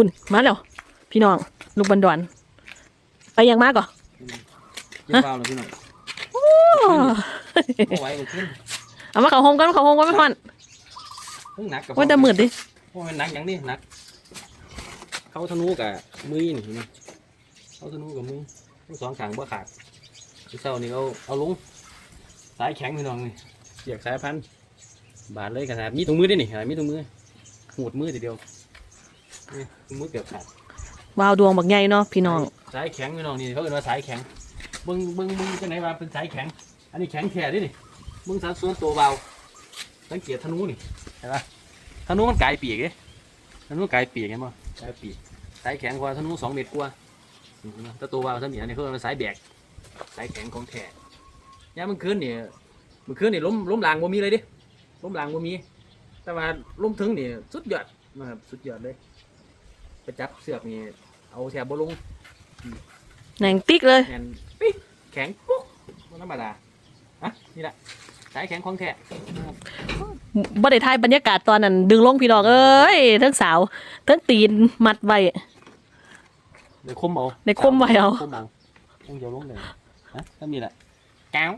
พุ่นมาแล้ว พี่น้อง ลูกบันดอน ไปยังมากก่อเจ็บเบาเลยพี่น้องโอ้เอาไว้เอาขึ้นเอามาเขาโฮมกันเขาโฮมกันไม่ทันเพิ่งหนักกับว่าแต่หมืดดิโอ้ยหนักอย่างนี้หนัก เขาธนูกับมือนี่เห็นไหมเขาธนูกับมือทั้งสองขางบ่ขาดที่เช้านี่เอาเอาลงสายแข็งพี่น้องนี่เสียกสายพันธุ์บาดเลยขนาดมีตรงมือด้วยนี่เห็นไหมมีตรงมือหูดมือทีเดียว นี่มือเกือบขาดวาวดวงบักใหญ่เนาะพี่น้อง สายแข็งพี่น้องนี่เขาเรียกว่าสายแข็งเบิ้งเบิ้งเบิ้งจังไหนว่าเป็นสายแข็ง อันนี้แข็งแท้ดินี่เบิ้งสัดส่วนตัวเบาสังเกตธนูนี่เห็นปะธนูมันกลายปีกเอ้ธนูกลายปีกเห็นป่ะกลายปีกสายแข็งกว่าธนูสองเมตรกว่าอืมแต่ตัวเบาท่านนี่อันนี้เขาเรียกว่าสายแบกสายแข็งของแท้ยามมันคืนนี่มันคืนนี่ล้มล้มลางบ่มีเลยดิล้มลางบ่มี แต่ว่าล้มถึงนี่สุดยอดนะครับสุดยอดเลย ไปจับเสือกนี่เอาแถบบ่ลงแหน่งติ๊กเลยแข็งปิ๊กแข็งปุ๊กมันธรรมดาฮะนี่แหละสายแข็งของแท้นะครับบ่ได้ถ่ายบรรยากาศตอนนั้น ดึงลงพี่น้องเอ้ยทั้งสาวทั้งตีนมัดไว้ เดี๋ยวคมเอาในคมไว้เอา คมเอาต้องเดี๋ยวลงเลยฮะถ้ามีแหละแก้ว